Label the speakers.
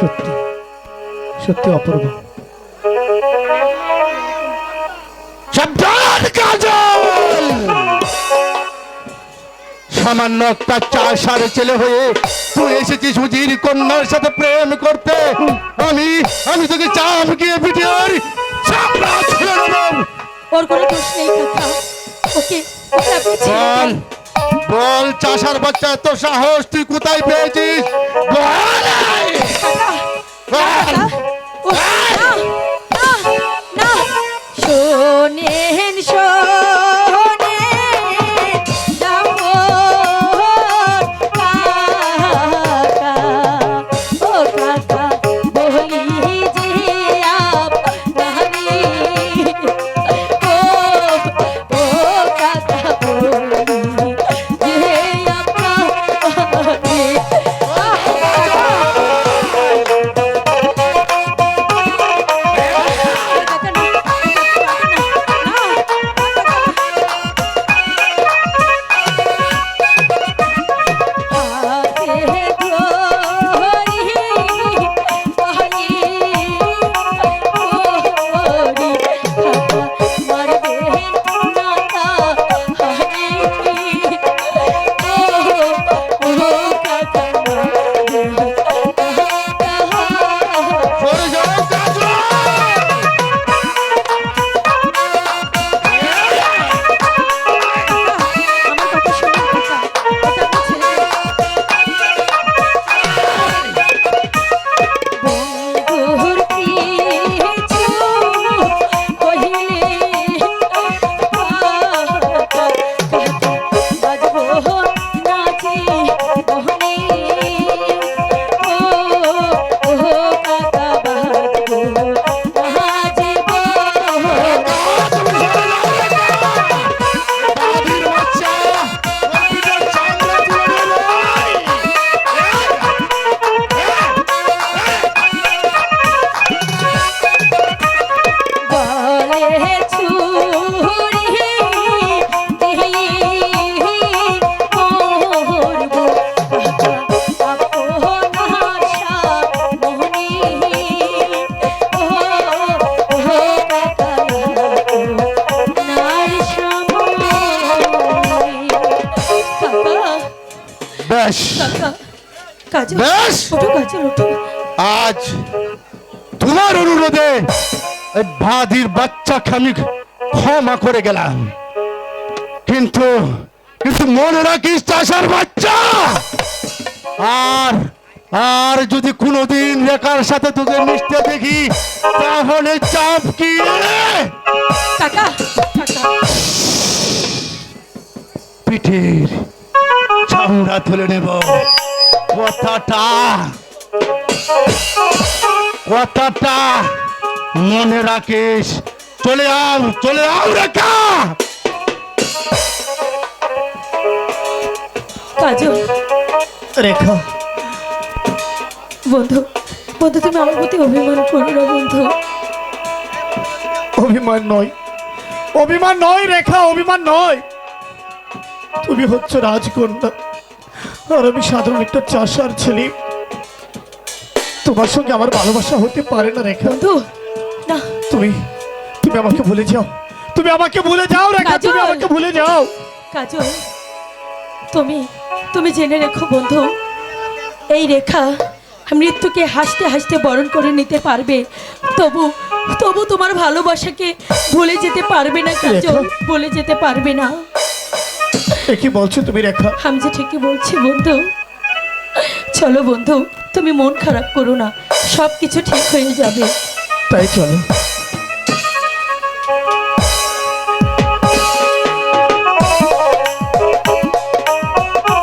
Speaker 1: সত্যি সত্যি অপূর্ব।
Speaker 2: সামান্য একটা চাষার ছেলে হয়ে তুই এসেছিস সুজির কন্যার সাথে প্রেম করতে। আমি আমি তোকে চাপ গিয়ে।
Speaker 3: ওর কোনো দোষ নেই কাকা। ওকে ছেড়ে
Speaker 2: বল বল চাষার বাচ্চা এত সাহস তুই কোথায় পেয়েছিস? বল! এই! কাজল।
Speaker 3: ওঠো কাজল ওঠো
Speaker 2: আজ তোমার অনুরোধে ভাদির বাচ্চাকে আমি ক্ষমা করে গেলাম। কিন্তু কিন্তু মনে রাখিস চাষার বাচ্চা? আর আর যদি কোনোদিন রেখার সাথে তোকে মিশতে দেখি তাহলে চাপ কি পিঠের চামড়া তুলে নেব। কথাটা কথাটা মনে রাখিস। চলে আও চলে আও রেখা।
Speaker 3: কাজল।
Speaker 1: রেখা।
Speaker 3: বন্ধু বন্ধু তুমি আমার প্রতি অভিমান করো না বন্ধু।
Speaker 1: অভিমান নয়। অভিমান নয় রেখা অভিমান নয়। তুমি হচ্ছে রাজকন্যা। আর আমি সাধারণ একটা চাষার ছেলে। তোমার সঙ্গে আমার ভালোবাসা হতে পারে না রেখা।
Speaker 3: বন্ধু না।
Speaker 1: তুমি তুমি আমাকে ভুলে যাও। তুমি আমাকে ভুলে যাও রেখা তুমি আমাকে ভুলে যাও।
Speaker 3: কাজল তুমি তুমি জেনে রেখো বন্ধু এই রেখা মৃত্যুকে হাসতে হাসতে বরণ করে নিতে পারবে। তবু তবু তোমার ভালোবাসাকে ভুলে যেতে পারবে না কাজল। ভুলে যেতে পারবে না।
Speaker 1: কি বলছো তুমি রেখা।
Speaker 3: আমি যে ঠিকই বলছি বন্ধু চলো বন্ধু তুমি মন খারাপ করো না সব কিছু ঠিক হয়ে যাবে।
Speaker 1: তাই চলো।